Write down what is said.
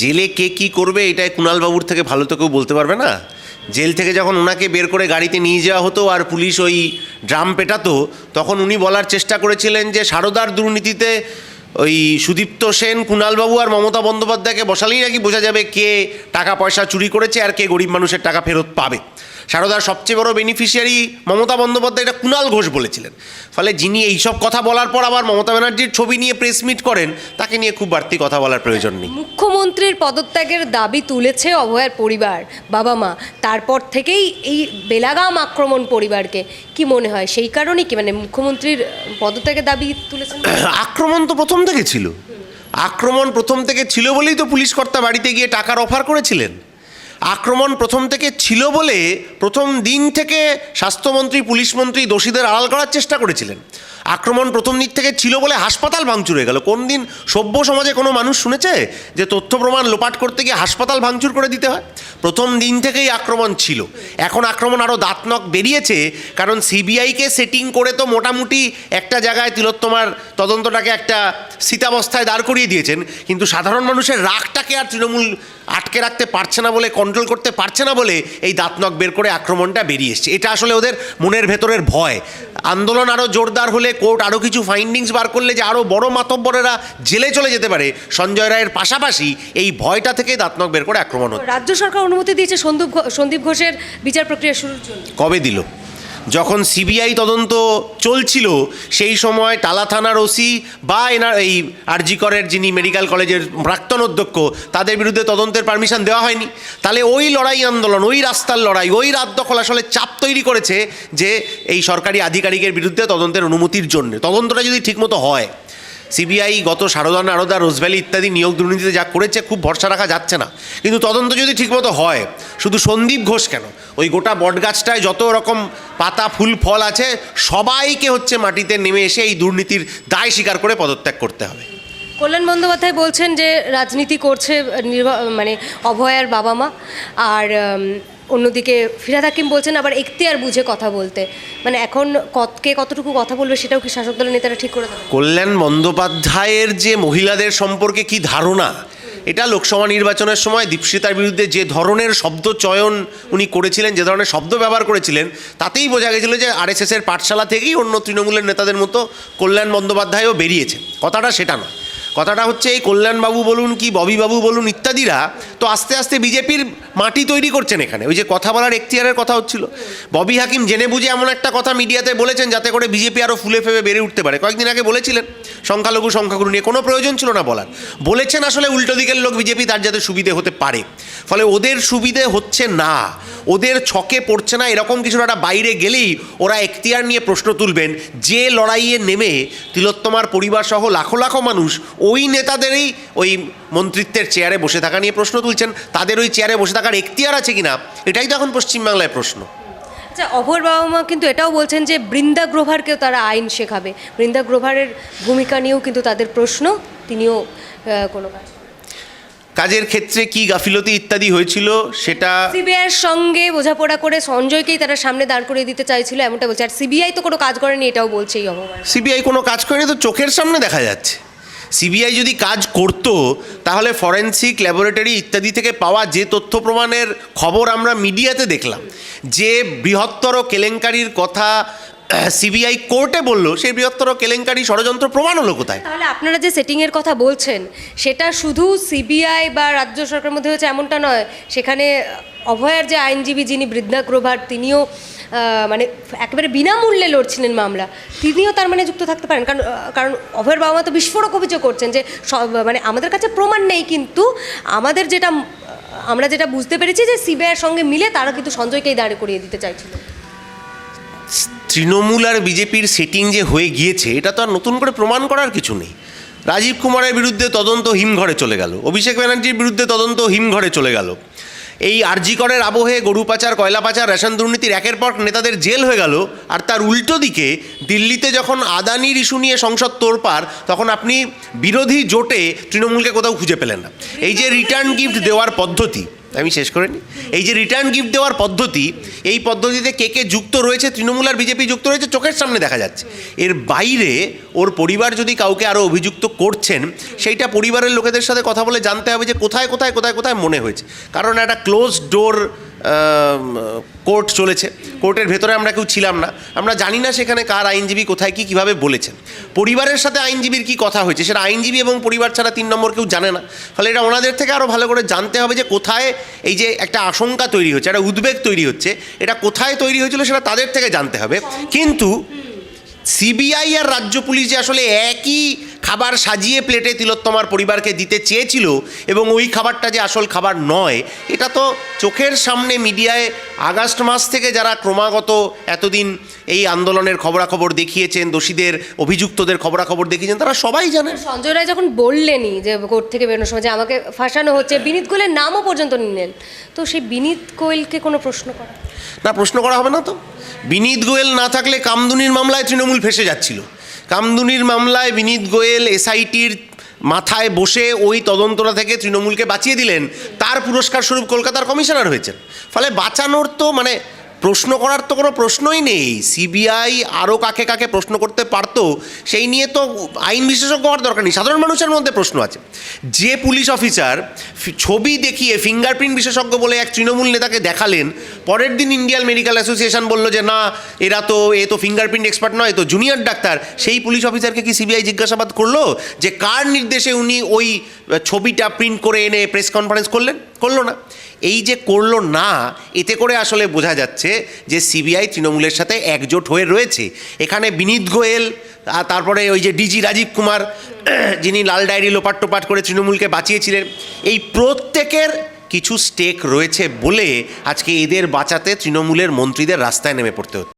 জেলে কে কি করবে এটা কুণালবাবুর থেকে ভালো তো কেউ বলতে পারবে না। জেল থেকে যখন ওনাকে বের করে গাড়িতে নিয়ে যাওয়া হতো আর পুলিশ ওই ড্রাম পেটাতো, তখন উনি বলার চেষ্টা করেছিলেন যে সারদার দুর্নীতিতে ওই সুদীপ্ত সেন, কুণালবাবু আর মমতা বন্দ্যোপাধ্যায়কে বসালেই নাকি বোঝা যাবে কে টাকা পয়সা চুরি করেছে আর কে গরিব মানুষের টাকা ফেরত পাবে। সারদার সবচেয়ে বড় বেনিফিশিয়ারি মমতা বন্দ্যোপাধ্যায় এটা কুণাল ঘোষ বলেছিলেন। ফলে যিনি এইসব কথা বলার পর আবার মমতা ব্যানার্জির ছবি নিয়ে প্রেস মিট করেন তাকে নিয়ে খুব বাড়তি কথা বলার প্রয়োজন নেই। মুখ্যমন্ত্রীর পদত্যাগের দাবি তুলেছে অভয়ের পরিবার বাবা মা। তারপর থেকেই এই বেলাগাম আক্রমণ পরিবারকে কি মনে হয়? সেই কারণেই কি? মানে মুখ্যমন্ত্রীর পদত্যাগের দাবি তুলেছেন? আক্রমণ তো প্রথম থেকে ছিল। আক্রমণ প্রথম থেকে ছিল বলেই তো পুলিশ কর্তা বাড়িতে গিয়ে টাকার অফার করেছিলেন। আক্রমণ প্রথম থেকে ছিল বলে প্রথম দিন থেকে স্বাস্থ্যমন্ত্রী পুলিশ মন্ত্রী দোষীদের আড়াল করার চেষ্টা করেছিলেন। আক্রমণ প্রথম দিক থেকে ছিল বলে হাসপাতাল ভাঙচুর হয়ে গেল। কোন দিন সভ্য সমাজে কোনো মানুষ শুনেছে যে তথ্য প্রমাণ লোপাট করতে গিয়ে হাসপাতাল ভাঙচুর করে দিতে হয়? প্রথম দিন থেকেই আক্রমণ ছিল। এখন আক্রমণ আরও দাঁতনক বেরিয়েছে, কারণ সিবিআইকে সেটিং করে তো মোটামুটি একটা জায়গায় তিলোত্তমার তদন্তটাকে একটা স্থিতাবস্থায় দাঁড় করিয়ে দিয়েছেন। কিন্তু সাধারণ মানুষের রাগটাকে আর তৃণমূল আটকে রাখতে পারছে না বলে কন্ট্রোল করতে পারছে না বলে এই দাঁতনক বের করে আক্রমণটা বেরিয়ে এসছে। এটা আসলে ওদের মনের ভেতরের ভয়। আন্দোলন আরও জোরদার হলে কোর্ট আরও কিছু ফাইন্ডিংস বার করলে যে আরও বড় মাতব্বরেরা জেলে চলে যেতে পারে। সঞ্জয় রায়ের পাশাপাশি এই ভয়টা থেকে দাঁতনক বের করে আক্রমণ হচ্ছে। রাজ্য সরকার অনুমতি দিয়েছে সন্দীপ সন্দীপ ঘোষের বিচার প্রক্রিয়া শুরুর জন্য। কবে দিল? যখন সিবিআই তদন্ত চলছিল, সেই সময় টালা থানার ওসি বা এনার এই আরজিকরের যিনি মেডিকেল কলেজের প্রাক্তন অধ্যক্ষ, তাদের বিরুদ্ধে তদন্তের পারমিশন দেওয়া হয়নি। তাহলে ওই লড়াই আন্দোলন, ওই রাস্তার লড়াই, ওই রাত দখল আসলে চাপ তৈরি করেছে যে এই সরকারি আধিকারিকের বিরুদ্ধে তদন্তের অনুমতির জন্য। তদন্তটা যদি ঠিকমতো হয় সিবিআই গত সারদা নারদা, রোজভ্যালি ইত্যাদি নিয়োগ দুর্নীতিতে যা করেছে খুব ভরসা রাখা যাচ্ছে না। কিন্তু তদন্ত যদি ঠিকমতো হয়, শুধু সন্দীপ ঘোষ কেন? ওই গোটা বটগাছটায় যত রকম পাতা, ফুল, ফল আছে, সবাইকে হচ্ছে মাটিতে নেমে এসে এই দুর্নীতির দায় স্বীকার করে পদত্যাগ করতে হবে। কল্যাণ বন্দ্যোপাধ্যায় বলছেন যে, রাজনীতি করছে মানে অভয়ার বাবা মা। আর অন্যদিকে ফিরাদ হাকিম বলছেন, আবার এখতিয়ার বুঝে কথা বলতে। মানে এখন কত- কে কতটুকু কথা বলবে সেটাও কি শাসক দলের নেতারা ঠিক করে কল্যাণ বন্দ্যোপাধ্যায়ের যে মহিলাদের সম্পর্কে কি ধারণা, এটা লোকসভা নির্বাচনের সময় দীপশিতার বিরুদ্ধে যে ধরনের শব্দ চয়ন উনি করেছিলেন, যে ধরনের শব্দ ব্যবহার করেছিলেন, তাতেই বোঝা গেছিল যে আরএসএসের পাঠশালা থেকেই অন্য তৃণমূলের নেতাদের মতো কল্যাণ বন্দ্যোপাধ্যায়ও বেরিয়েছে। কথাটা সেটা নয়। কথাটা হচ্ছে এই কল্যাণবাবু বলুন কি ববিবাবু বলুন ইত্যাদিরা তো আস্তে আস্তে বিজেপির মাটি তৈরি করছেন এখানে। ওই যে কথা বলার এখতিয়ারের কথা হচ্ছিল। ববি হাকিম জেনে বুঝে এমন একটা কথা মিডিয়াতে বলেছেন যাতে করে বিজেপি আরও ফুলে ফেবে বেড়ে উঠতে পারে। কয়েকদিন আগে বলেছিলেন সংখ্যালঘু সংখ্যাগুরু নিয়ে কোনো প্রয়োজন ছিল না বলার। বলেছেন আসলে উল্টো দিকের লোক বিজেপি তার যাতে সুবিধে হতে পারে। ফলে ওদের সুবিধে হচ্ছে না। ওদের ছকে পড়ছে না। এরকম কিছু একটা বাইরে গেলেই ওরা এখতিয়ার নিয়ে প্রশ্ন তুলবেন। যে লড়াইয়ে নেমে তিলোত্তমার পরিবার সহ লাখো লাখো মানুষ ওই নেতাদেরই ওই মন্ত্রিত্বের চেয়ারে বসে থাকা নিয়ে প্রশ্ন তুলছেন। তাদের ওই চেয়ারে বসে থাকার এখতিয়ার আছে কিনা? এটাই তো এখন পশ্চিমবাংলায় প্রশ্ন। আচ্ছা অভয়ের বাবা মা কিন্তু এটাও বলছেন যে বৃন্দা গ্রোভারকেও তারা আইন শেখাবে। বৃন্দা গ্রোভারের ভূমিকা নিয়েও কিন্তু তাদের প্রশ্ন তিনিও কোনো কাজ কাজের ক্ষেত্রে কি গাফিলতি ইত্যাদি হয়েছিল সেটা সিবিআইয়ের সঙ্গে বোঝাপড়া করে সঞ্জয়কেই তারা সামনে দাঁড় করিয়ে দিতে চাইছিল এমনটা বলছে। আর সিবিআই তো কোনো কাজ করেনি এটাও বলছে এই সিবিআই কোনো কাজ করেনি তো চোখের সামনে দেখা যাচ্ছে। সিবিআই যদি কাজ করতো, তাহলে ফরেন্সিক ল্যাবরেটরি ইত্যাদি থেকে পাওয়া যে তথ্য প্রমাণের খবর আমরা মিডিয়াতে দেখলাম, যে বৃহত্তর কেলেঙ্কারির কথা সিবিআই কোর্টে বলল, সেই বৃহত্তর কেলেঙ্কারি ষড়যন্ত্র প্রমাণ হলো কোথায়? তাহলে আপনারা যে সেটিংয়ের কথা বলছেন, সেটা শুধু সিবিআই বা রাজ্য সরকারের মধ্যে হচ্ছে এমনটা নয়, সেখানে অভয়ার যে আইনজীবী যিনি বৃদ্ধা গ্রোভার তিনিও মানে একেবারে বিনামূল্যে লড়ছিলেন মামলা, তিনিও তার মানে যুক্ত থাকতে পারেন। কারণ কারণ অভয়ের বাবা মা তো বিস্ফোরক অভিযোগ করছেন যে মানে আমাদের কাছে প্রমাণ নেই কিন্তু আমাদের যেটা, আমরা যেটা বুঝতে পেরেছি যে সিবিআইয়ের সঙ্গে মিলে তারা কিন্তু সঞ্জয়কেই দাঁড় করিয়ে দিতে চাইছিল। তৃণমূল আর বিজেপির সেটিং যে হয়ে গিয়েছে, এটা তো আর নতুন করে প্রমাণ করার কিছু নেই। রাজীব কুমারের বিরুদ্ধে তদন্ত হিমঘরে চলে গেল। অভিষেক ব্যানার্জির বিরুদ্ধে তদন্ত হিমঘরে চলে গেল। এই আরজিকরের আবহে গরু পাচার, কয়লা পাচার, রেশন দুর্নীতির একের পর নেতাদের জেল হয়ে গেল। আর তার উল্টো দিকে দিল্লিতে যখন আদানির ইস্যু নিয়ে সংসদ তোড়পার তখন আপনি বিরোধী জোটে তৃণমূলকে কোথাও খুঁজে পেলেন না। এই যে রিটার্ন গিফট দেওয়ার পদ্ধতি আমি শেষ করে নিই এই যে রিটার্ন গিফট দেওয়ার পদ্ধতি, এই পদ্ধতিতে কে কে যুক্ত রয়েছে, তৃণমূল আর বিজেপি যুক্ত রয়েছে, চোখের সামনে দেখা যাচ্ছে। এর বাইরে ওর পরিবার যদি কাউকে আরও অভিযুক্ত করছেন, সেইটা পরিবারের লোকেদের সাথে কথা বলে জানতে হবে যে কোথায় কোথায় কোথায় কোথায় মনে হয়েছে। কারণ একটা ক্লোজ ডোর কোর্ট চলেছে। কোর্টের ভেতরে আমরা কেউ ছিলাম না। আমরা জানি না সেখানে কার আইনজীবী কোথায় কি কীভাবে বলেছেন। পরিবারের সাথে আইনজীবীর কি কথা হয়েছে? সেটা আইনজীবী এবং পরিবার ছাড়া তিন নম্বর কেউ জানে না। ফলে এটা ওনাদের থেকে আরও ভালো করে জানতে হবে যে কোথায় এই যে একটা আশঙ্কা তৈরি হচ্ছে, একটা উদ্বেগ তৈরি হচ্ছে, এটা কোথায় তৈরি হয়েছিল সেটা তাদের থেকে জানতে হবে। কিন্তু সিবিআই আর রাজ্য পুলিশ যে আসলে একই খাবার সাজিয়ে প্লেটে তিলোত্তমার পরিবারকে দিতে চেয়েছিল এবং ওই খাবারটা যে আসল খাবার নয় এটা তো চোখের সামনে মিডিয়ায় আগস্ট মাস থেকে যারা ক্রমাগত এতদিন এই আন্দোলনের খবরাখবর দেখিয়েছেন দোষীদের অভিযুক্তদের খবরাখবর দেখিয়েছেন তারা সবাই জানেন। সঞ্জয় রায় যখন বললেনই যে কোর্ট থেকে বেরোনোর সময় যে আমাকে ফাঁসানো হচ্ছে বিনীত গোয়েলের নামও পর্যন্ত নিলেন তো সেই বিনীত গোয়েলকে কোনো প্রশ্ন করা? না প্রশ্ন করা হবে না তো। বিনীত গোয়েল না থাকলে কামদুনির মামলায় তৃণমূল ফেসে যাচ্ছিল। কামদুনির মামলায় বিনীত গোয়েল এসআইটির মাথায় বসে ওই তদন্তটা থেকে তৃণমূলকে বাঁচিয়ে দিলেন। তার পুরস্কার স্বরূপ কলকাতার কমিশনার হয়েছেন। ফলে বাঁচানোর তো মানে প্রশ্ন করার তো কোনো প্রশ্নই নেই। সিবিআই আরও কাকে কাকে প্রশ্ন করতে পারতো, সেই নিয়ে তো আইন বিশেষজ্ঞ হওয়ার দরকার নেই। সাধারণ মানুষের মধ্যে প্রশ্ন আছে। যে পুলিশ অফিসার ছবি দেখিয়ে ফিঙ্গারপ্রিন্ট বিশেষজ্ঞ বলে এক তৃণমূল নেতাকে দেখালেন, পরের দিন ইন্ডিয়ান মেডিকেল অ্যাসোসিয়েশন বলল যে, না, এরা তো, এ তো ফিঙ্গারপ্রিন্ট এক্সপার্ট নয় তো জুনিয়র ডাক্তার। সেই পুলিশ অফিসারকে কি সিবিআই জিজ্ঞাসাবাদ করল যে, কার নির্দেশে উনি ওই ছবিটা প্রিন্ট করে এনে প্রেস কনফারেন্স করলেন? করল না। এই যে করল না, এতে করে আসলে বোঝা যাচ্ছে যে সিবিআই তৃণমূলের সাথে একজোট হয়ে রয়েছে। এখানে বিনীত গোয়েল তারপরে ওই যে ডিজি রাজীব কুমার, যিনি লাল ডায়েরি লোপাট টোপাট করে তৃণমূলকে বাঁচিয়েছিলেন। এই প্রত্যেকের কিছু স্টেক রয়েছে বলে আজকে এদের বাঁচাতে তৃণমূলের মন্ত্রীদের রাস্তায় নেমে পড়তে হচ্ছে।